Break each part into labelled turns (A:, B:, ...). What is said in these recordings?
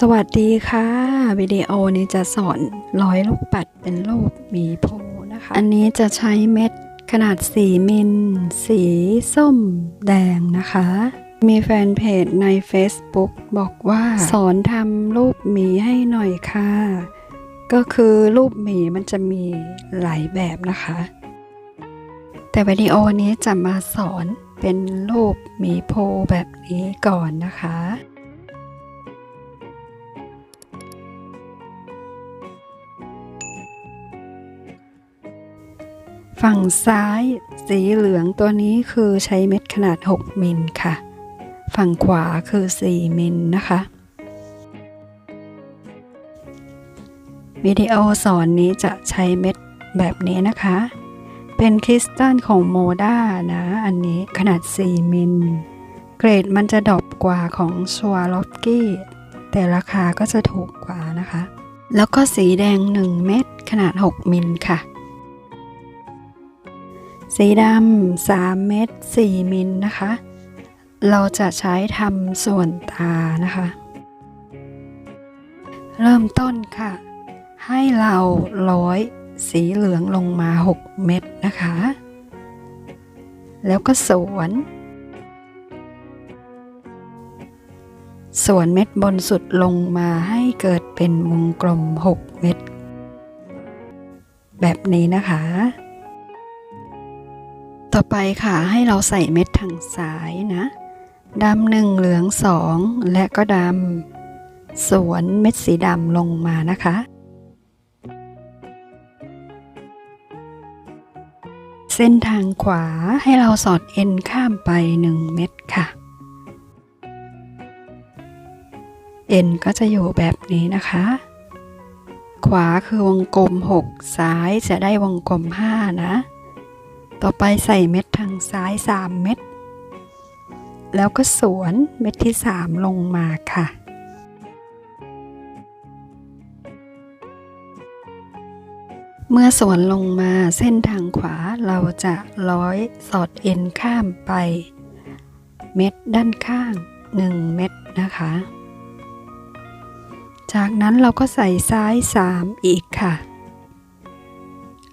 A: สวัสดีค่ะ วิดีโอนี้จะสอนร้อยลูกปัดเป็นรูปหมีโพนะคะ อันนี้จะใช้เม็ดขนาด 4 มิล สีส้มแดงนะคะ มีแฟนเพจใน Facebook บอกว่า สอนทำรูปหมีให้หน่อยค่ะ ก็คือรูปหมีมันจะมีหลายแบบนะคะ แต่วิดีโอนี้จะมาสอนเป็นรูปหมีโพแบบนี้ก่อนนะคะ ฝั่งซ้ายสีเหลืองตัวนี้คือใช้เม็ดขนาด 6 มิลค่ะ ฝั่งขวาคือ 4 มิลนะคะ วิดีโอสอนนี้จะใช้เม็ดแบบนี้นะคะ เป็นคริสตัลของโมด้านะ อันนี้ขนาด 4 มิล เกรดมันจะดรอปกว่าของชวาลอฟกี้ แต่ราคาก็จะถูกกว่านะคะ แล้วก็สีแดง 1 เม็ดขนาด 6 มิลค่ะ สีดำ3เม็ด4มิลนะคะ เราจะใช้ทำส่วนตานะคะ เริ่มต้นค่ะ ให้เราร้อยสีเหลืองลงมา 6 เม็ดนะคะ แล้วก็สวนสวนเม็ดบนสุดลงมาให้เกิดเป็นวงกลม 6 เม็ด แบบนี้นะคะ ต่อไปค่ะให้เราใส่เม็ดทางซ้ายนะดำหนึ่งเหลืองสองและก็ดำสวนเม็ดสีดำลงมานะคะ เส้นทางขวาให้เราสอดเอ็นข้ามไป 1 เม็ดค่ะ เอ็นก็จะอยู่แบบนี้นะคะ ขวาคือวงกลม 6 ซ้ายจะได้วงกลม 5 นะ ต่อไปใส่เม็ดทางซ้าย 3 เม็ด แล้วก็สวนเม็ดที่ 3 ลงมาค่ะ เมื่อสวนลงมาเส้นทางขวาเราจะร้อยสอดเอ็นข้ามไป เม็ดด้านข้าง 1 เม็ดนะคะ จากนั้นเราก็ใส่ซ้าย 3 อีกค่ะ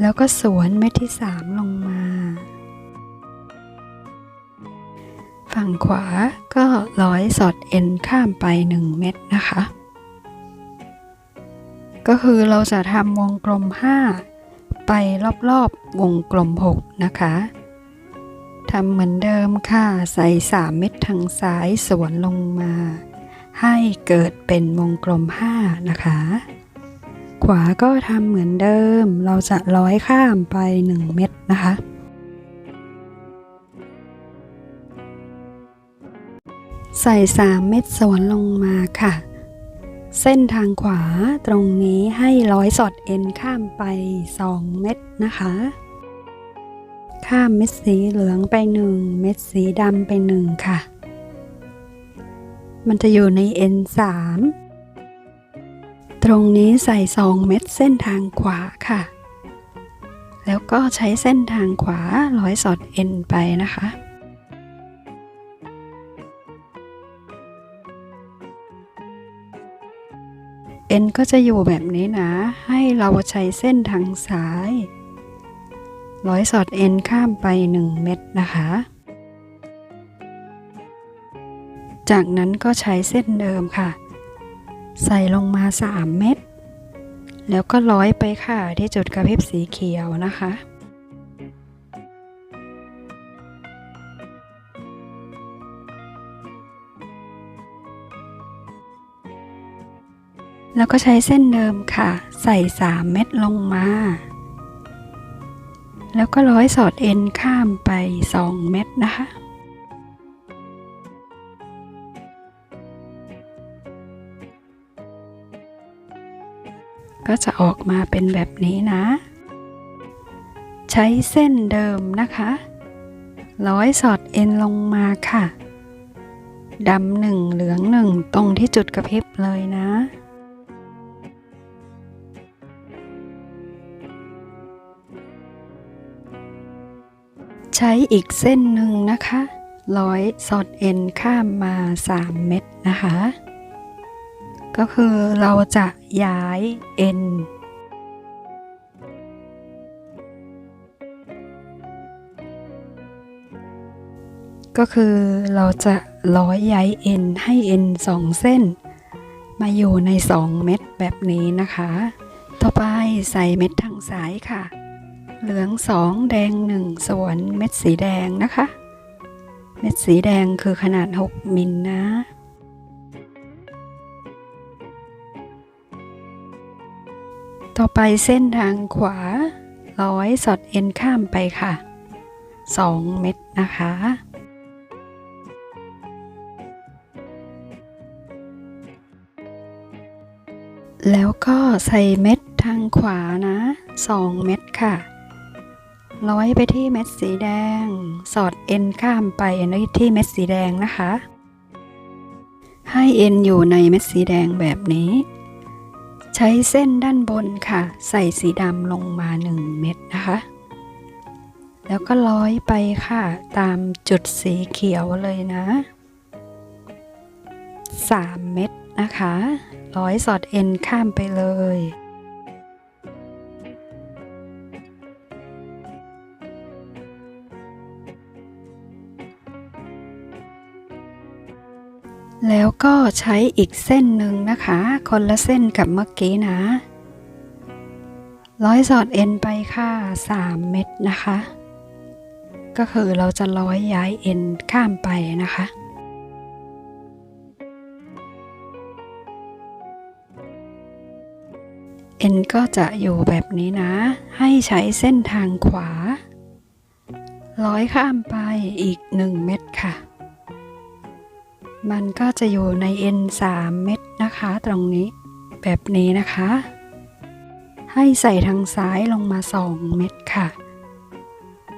A: แล้วก็สวนเม็ดที่3ลงมา ฝั่งขวาก็ร้อยสอดเอ็นข้ามไป 1 เม็ดนะคะ ก็คือเราจะทำวงกลม 5 ไปรอบๆวงกลม 6 นะคะทำเหมือนเดิมค่ะ ใส่ 3 เม็ดทางซ้ายสวนลงมา ให้เกิดเป็นวงกลม 5 นะคะ ขวาก็ทำเหมือนเดิม เราจะร้อยข้ามไป 1 เม็ดนะคะ ใส่ 3 เม็ดสวนลงมาค่ะ เส้นทางขวาตรงนี้ให้ร้อยสอดเอ็นข้ามไป 2 เม็ดนะคะ ข้ามเม็ดสีเหลืองไป 1 เม็ดสีดำไป 1 ค่ะ มันจะอยู่ใน N3 ตรงนี้ใส่2เม็ดเส้นทางขวาค่ะ แล้วก็ใช้เส้นทางขวาร้อยสอดเอ็นไปนะคะ เอ็นก็จะอยู่แบบนี้นะ ให้เราใช้เส้นทางซ้าย ร้อยสอดเอ็นข้ามไป 1 เม็ดนะคะ จากนั้นก็ใช้เส้นเดิมค่ะ ใส่ลงมา 3 เม็ดแล้วก็ร้อยไปค่ะที่จุดกระพริบสีเขียวนะคะ แล้วก็ใช้เส้นเดิมค่ะ ใส่ 3 เม็ดลงมา แล้วก็ร้อยสอดเอ็นข้ามไป 2 เม็ดนะคะ ก็จะออกมาเป็นแบบนี้นะ ใช้เส้นเดิมนะคะร้อยสอดเอ็นลงมาค่ะดำหนึ่งเหลืองหนึ่งตรงที่จุดกระพริบเลยนะ ใช้อีกเส้นหนึ่งนะคะ ร้อยสอดเอ็นข้ามมา 3 เม็ดนะคะ ก็คือเราจะย้าย n ก็คือเราจะร้อยย้าย n ให้ n สองเส้น มาอยู่ใน 2 เม็ดแบบนี้นะคะ ต่อไปใส่เม็ดทางซ้ายค่ะ เหลือง 2 แดง 1 ส่วนเม็ดสีแดงนะคะ เม็ดสีแดงคือขนาด 6 มิลนะ ไปเส้นทางขวา ร้อยสอดเอ็นข้ามไปค่ะ 2 เม็ดนะคะ แล้วก็ใส่เม็ดทางขวานะ 2 เม็ดค่ะร้อยไปที่เม็ดสีแดง สอดเอ็นข้ามไปที่เม็ดสีแดงนะคะ ให้เอ็นอยู่ในเม็ดสีแดงแบบนี้ ใช้เส้นด้านบนค่ะ ใส่สีดำลงมา 1 เม็ดนะคะ แล้วก็ร้อยไปค่ะ ตามจุดสีเขียวเลยนะ 3 เม็ดนะคะ ร้อยสอดเอ็นข้ามไปเลย แล้วก็ใช้อีกเส้นหนึ่งนะคะ คนละเส้นกับเมื่อกี้นะ ร้อยสอดเอ็นไปค่ะ 3 เม็ดนะคะ ก็คือเราจะร้อยย้ายเอ็นข้ามไปนะคะเอ็นก็จะอยู่แบบนี้นะ ให้ใช้เส้นทางขวา ร้อยข้ามไปอีก 1 เม็ดค่ะ มันก็จะอยู่ใน N 3เม็ดนะคะ ตรงนี้แบบนี้นะคะ ให้ใส่ทางซ้ายลงมา 2 เม็ดค่ะ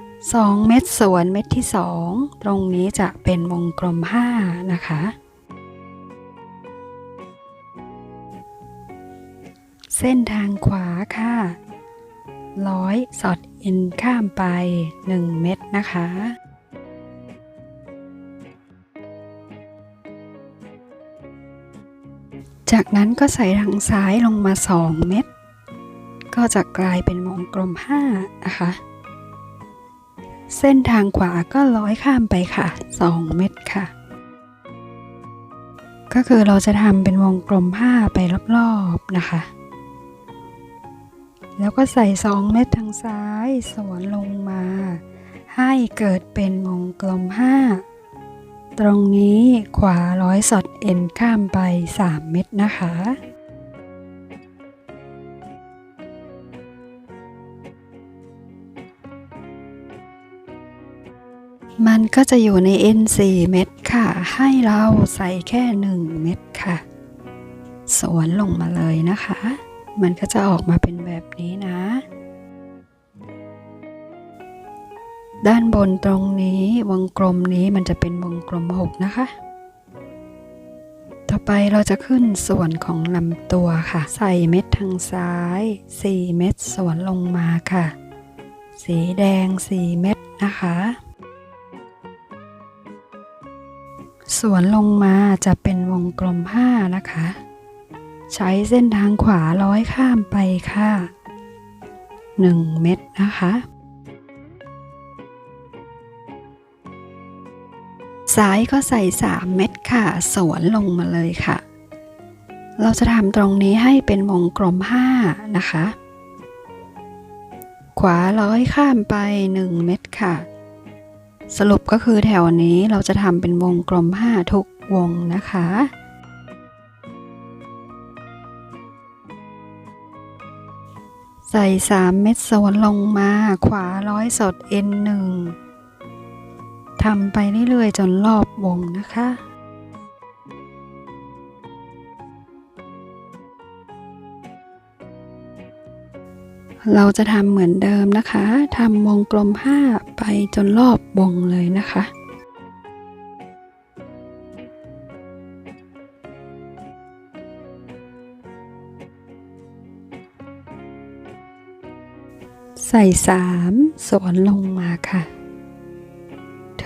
A: 2 เม็ดส่วนเม็ดที่ 2 ตรงนี้จะเป็นวงกลม 5 นะคะ เส้นทางขวาค่ะร้อยสอดเอ็นข้ามไป 1 เม็ดนะคะ จากนั้นก็ใส่ทางซ้ายลงมา 2 เม็ด ก็จะกลายเป็นวงกลม 5 นะคะ เส้นทางขวาก็ร้อยข้ามไปค่ะ 2 เม็ดค่ะ ก็คือเราจะทำเป็นวงกลม 5 ไปรอบๆนะคะ แล้วก็ใส่ 2 เม็ดทางซ้าย สวนลงมา ให้เกิดเป็นวงกลม 5 ตรงนี้ขวาร้อยสอดเอ็นข้ามไป 3 เม็ดนะคะ มันก็จะอยู่ใน N 4เม็ดค่ะ ให้เราใส่แค่ 1 เม็ดค่ะ สวนลงมาเลยนะคะ มันก็จะออกมาเป็นแบบนี้นะ ด้านบนตรงนี้วงกลมนี้มันจะเป็นวงกลม 6 นะคะ ต่อไปเราจะขึ้นส่วนของลำตัวค่ะ ใส่เม็ดทางซ้าย 4 เม็ดสวนลงมาค่ะ สีแดง 4 เม็ดนะคะสวนลงมาจะเป็นวงกลม 5 นะคะ ใช้เส้นทางขวาร้อยข้ามไปค่ะ 1 เม็ดนะคะ ซ้ายก็ใส่ 3 เม็ดค่ะ สวนลงมาเลยค่ะ เราจะทำตรงนี้ให้เป็นวงกลม 5 นะคะ ขวาร้อยข้ามไป 1 เม็ดค่ะ สรุปก็คือแถวนี้เราจะทำเป็นวงกลม 5 ทุกวงนะคะใส่ 3 เม็ดโซนลงมา ขวาร้อยสด N 1 ทำไปเรื่อยๆจนรอบวงนะคะเราจะทำเหมือนเดิมนะคะ ทำวงกลม 5 ไปจนรอบวงเลยนะคะ ใส่สามสวนลงมาค่ะ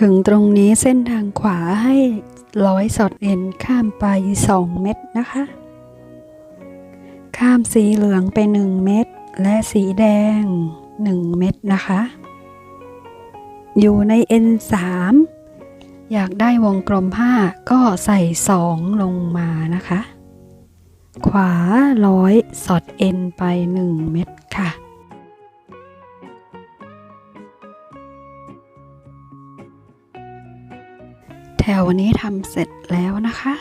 A: ถึงตรงนี้เส้นทางขวาให้ร้อยสอดเอ็นข้ามไป 2 เม็ดนะคะ ข้ามสีเหลืองไป 1 เม็ดและสีแดง 1 เม็ดนะคะ อยู่ใน N3 อยากได้วงกลม 5 ก็ใส่ 2 ลงมานะคะ ขวาร้อยสอด N ไป 1 เม็ดค่ะ แถวนี้ทำเสร็จแล้วนะคะ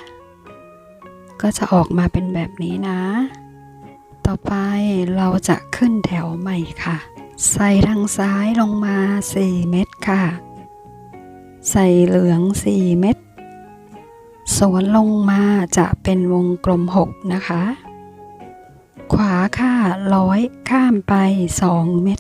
A: ก็จะออกมาเป็นแบบนี้นะ ต่อไปเราจะขึ้นแถวใหม่ค่ะ ใส่ทางซ้ายลงมา 4 เม็ดค่ะ ใส่เหลือง 4 เม็ดสวนลงมาจะเป็นวงกลม 6 นะคะ ขวาค่ะร้อยข้ามไป 2 เม็ด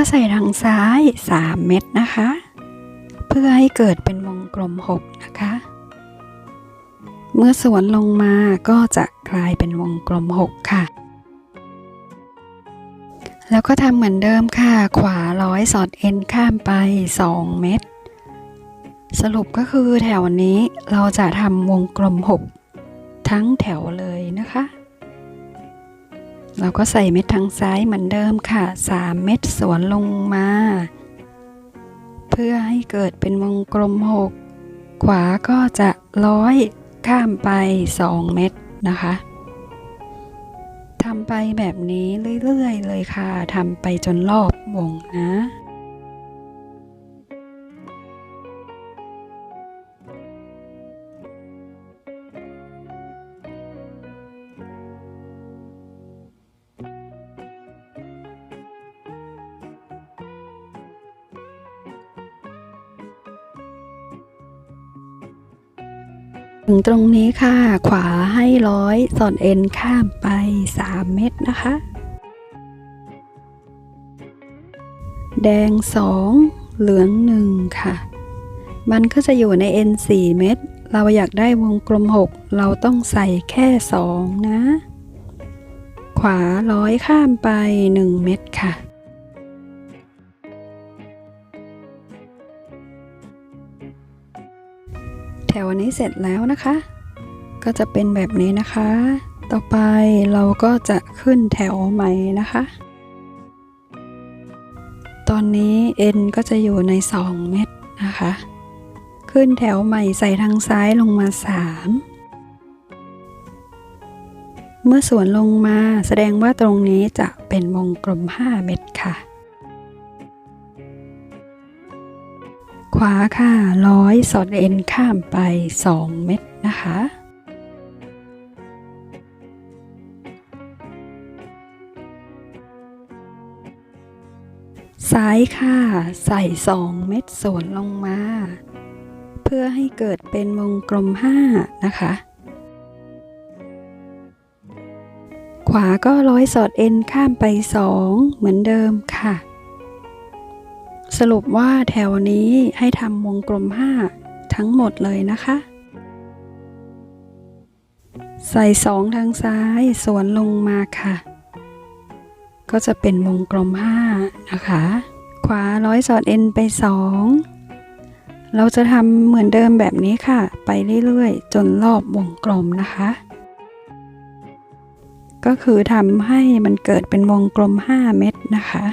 A: ก็ใส่ทางซ้าย 3 เม็ดนะคะ เพื่อให้เกิดเป็นวงกลม 6 นะคะ เมื่อสวนลงมาก็จะกลายเป็นวงกลม 6 ค่ะ แล้วก็ทำเหมือนเดิมค่ะ ขวาร้อยสอดเอ็นข้ามไป 2 เม็ดสรุปก็คือแถวนี้เราจะทำวงกลม 6 ทั้งแถวเลยนะคะ เราก็ใส่เม็ดทางซ้ายเหมือนเดิมค่ะ 3 เม็ดสวนลงมา เพื่อให้เกิดเป็นวงกลม 6 ขวาก็จะร้อยข้ามไป 2 เม็ดนะคะทำไปแบบนี้เรื่อยๆเลยค่ะทำไปจนรอบวงนะ ถึงตรงนี้ค่ะ ขวาให้ร้อยสอดเอ็นข้ามไป 3 เม็ดนะคะ แดง 2 เหลือง 1 ค่ะ มันก็จะอยู่ใน N 4 เม็ดเราอยากได้วงกลม 6 เราต้องใส่แค่ 2 นะ ขวาร้อยข้ามไป 1 เม็ดค่ะ นี้เสร็จแล้วนะคะ ก็จะเป็นแบบนี้นะคะ ต่อไปเราก็จะขึ้นแถวใหม่นะคะ ตอนนี้ N ก็จะอยู่ใน 2 เม็ดนะคะ ขึ้นแถวใหม่ใส่ทางซ้ายลงมา 3 เมื่อสวนลงมาแสดงว่าตรงนี้จะเป็นวงกลม 5 เม็ดค่ะ ขวาค่ะร้อยสอดเอ็นข้ามไป 2 เม็ดนะคะ ซ้ายค่ะใส่ 2 เม็ดสวนลงมา เพื่อให้เกิดเป็นวงกลม 5 นะคะ ขวาก็ร้อยสอดเอ็นข้ามไป 2 เหมือนเดิมค่ะ สรุปว่าแถวนี้ให้ทำวงกลม 5 ทั้งหมดเลยนะคะ ใส่ 2 ทางซ้ายสวนลงมาค่ะ ก็จะเป็นวงกลม 5 นะคะ ขวาร้อยสอดเอ็นไป 2 เราจะทำเหมือนเดิมแบบนี้ค่ะ ไปเรื่อยๆ จนรอบวงกลมนะคะ ก็คือทำให้มันเกิดเป็นวงกลม 5 เม็ดนะคะ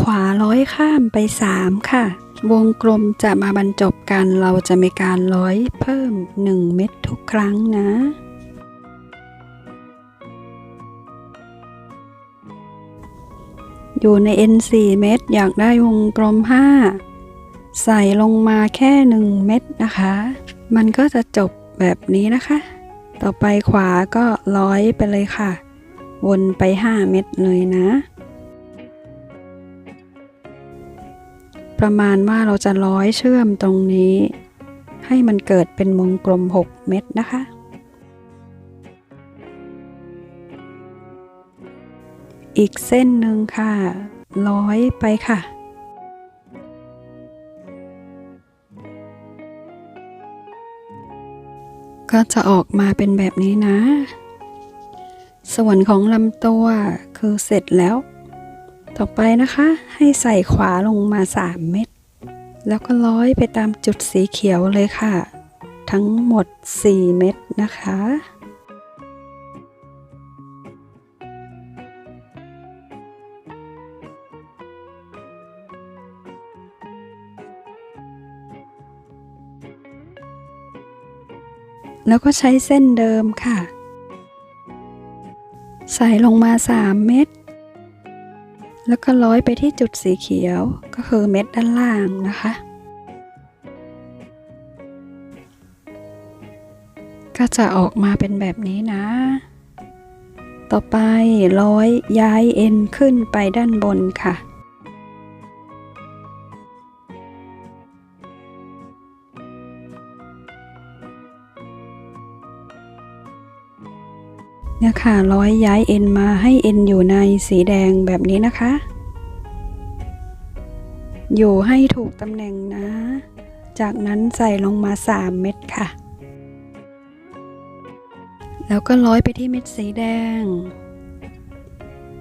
A: ขวาร้อยข้ามไป 3 ค่ะ วงกลมจะมาบรรจบกันเราจะมีการร้อยเพิ่ม 1 เม็ดทุกครั้งนะ อยู่ใน N 4เม็ดอยากได้วงกลม 5 ใส่ลงมาแค่ 1 เม็ดนะคะ มันก็จะจบแบบนี้นะคะ ต่อไปขวาก็ร้อยไปเลยค่ะ วนไป 5 เม็ดเลยนะ ประมาณว่าเราจะร้อยเชื่อมตรงนี้ ให้มันเกิดเป็นวงกลม 6 เม็ดนะคะ อีกเส้นหนึ่งค่ะ ร้อยไปค่ะก็จะออกมาเป็นแบบนี้นะ ส่วนของลำตัวคือเสร็จแล้ว ต่อไปนะคะ ให้ใส่ขวาลงมา 3 เม็ดแล้วก็ร้อยไปตามจุดสีเขียวเลยค่ะ ทั้งหมด 4 เม็ดนะคะ แล้วก็ใช้เส้นเดิมค่ะ ใส่ลงมา 3 เม็ด แล้วก็ร้อยไปที่จุดสีเขียวก็คือเม็ดด้านล่างนะคะ ก็จะออกมาเป็นแบบนี้นะ ต่อไปร้อยย้ายเอ็นขึ้นไปด้านบนค่ะ ค่ะร้อยย้ายเอ็นมาให้เอ็นอยู่ในสีแดงแบบนี้นะคะ อยู่ให้ถูกตำแหน่งนะ จากนั้นใส่ลงมา 3 เม็ดค่ะ แล้วก็ร้อยไปที่เม็ดสีแดง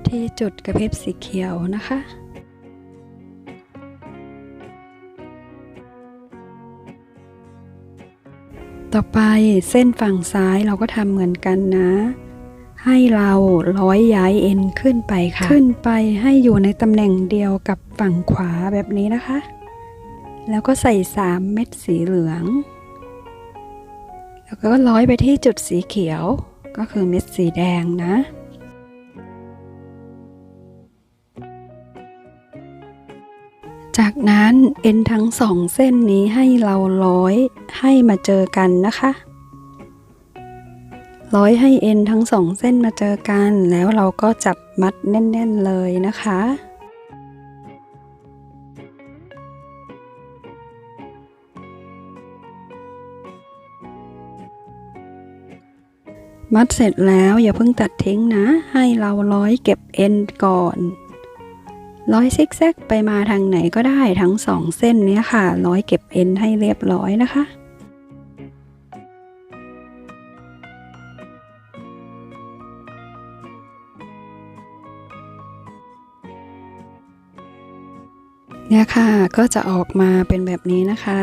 A: ที่จุดกระพริบสีเขียวนะคะต่อไปเส้นฝั่งซ้ายเราก็ทำเหมือนกันนะ ให้เราร้อยย้ายเอ็นขึ้นไปค่ะ ขึ้นไปให้อยู่ในตำแหน่งเดียวกับฝั่งขวาแบบนี้นะคะ แล้วก็ใส่ 3 เม็ดสีเหลือง แล้วก็ร้อยไปที่จุดสีเขียวก็คือเม็ดสีแดงนะจากนั้นเอ็นทั้งสองเส้นนี้ให้เราร้อยให้มาเจอกันนะคะ ร้อยให้เอ็นทั้งสองเส้นมาเจอกัน แล้วเราก็จับมัดแน่น ๆ เลยนะคะ มัดเสร็จแล้วอย่าเพิ่งตัดทิ้งนะ ให้เราร้อยเก็บเอ็นก่อน ร้อยซิกแซกไปมาทางไหนก็ได้ทั้งสองเส้นนี้ค่ะ ร้อยเก็บเอ็นให้เรียบร้อยนะคะ เนี่ยค่ะก็จะออกมาเป็นแบบนี้นะคะ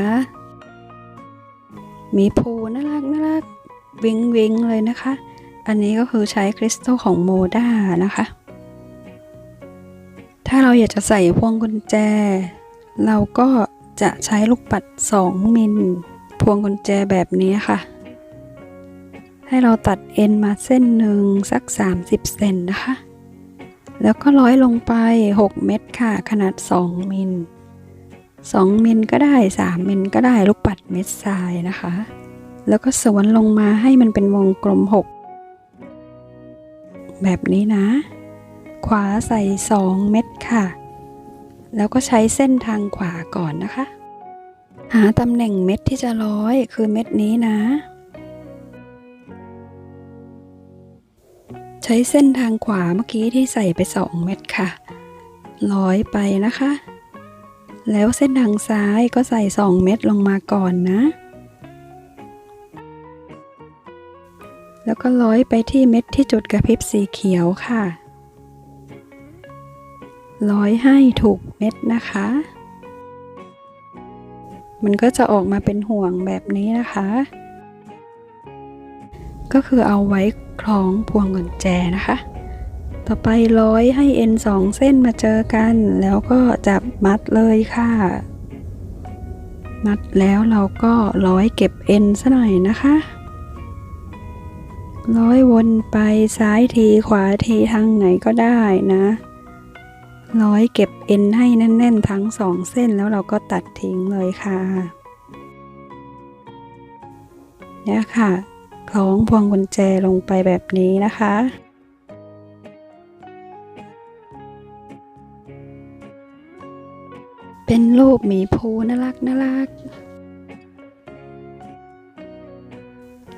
A: มีภูน่ารักน่ารักวิงวิงเลยนะคะ อันนี้ก็คือใช้คริสตัลของโมด้านะคะ ถ้าเราอยากจะใส่พวงกุญแจ เราก็จะใช้ลูกปัด 2 มิลพวงกุญแจแบบนี้ค่ะ ให้เราตัดเอ็นมาเส้นหนึ่งสัก 30 เซนนะคะ แล้วก็ร้อยลงไป 6 เม็ดค่ะ ขนาด 2 มิล 2 มิลก็ได้ 3 มิลก็ได้ลูกปัดเม็ดทรายนะคะ แล้วก็สวนลงมาให้มันเป็นวงกลม 6 แบบนี้นะ ขวาใส่ 2 เม็ดค่ะ แล้วก็ใช้เส้นทางขวาก่อนนะคะ หาตำแหน่งเม็ดที่จะร้อยคือเม็ดนี้นะ ใช้เส้นทางขวาเมื่อกี้ที่ใส่ไป 2 เม็ดค่ะ ร้อยไปนะคะ แล้วเส้นทางซ้ายก็ใส่ 2 เม็ดลงมาก่อนนะ แล้วก็ร้อยไปที่เม็ดที่จุดกระพริบสีเขียวค่ะ ร้อยให้ถูกเม็ดนะคะ มันก็จะออกมาเป็นห่วงแบบนี้นะคะ ก็คือเอาไว้ คล้องพวงกุญแจนะคะ ต่อไปร้อยให้เอ็นสองเส้นมาเจอกัน แล้วก็จับมัดเลยค่ะ มัดแล้วเราก็ร้อยเก็บเอ็นซะหน่อยนะคะร้อยวนไปซ้ายทีขวาทีทางไหนก็ได้นะ ร้อยเก็บเอ็นให้แน่น ๆ ทั้งสองเส้นแล้วเราก็ตัดทิ้งเลยค่ะเนี่ยค่ะ คล้องพวงกุญแจลงไปแบบนี้นะคะ เป็นรูปหมีภูน่ารักน่ารัก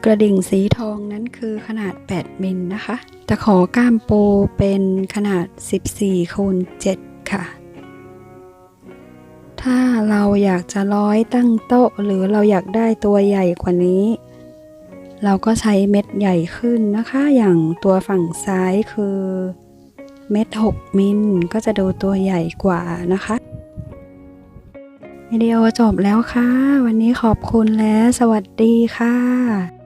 A: กระดิ่งสีทองนั้นคือขนาด 8 มิลนะคะ ตะขอก้ามปูเป็นขนาด 14คูณ7ค่ะถ้าเราอยากจะร้อยตั้งโต๊ะ หรือเราอยากได้ตัวใหญ่กว่านี้ เราก็ใช้เม็ดใหญ่ขึ้นนะคะ อย่างตัวฝั่งซ้ายคือเม็ด 6 มิลก็จะดูตัวใหญ่กว่านะคะวิดีโอจบแล้วค่ะ วันนี้ขอบคุณและสวัสดีค่ะ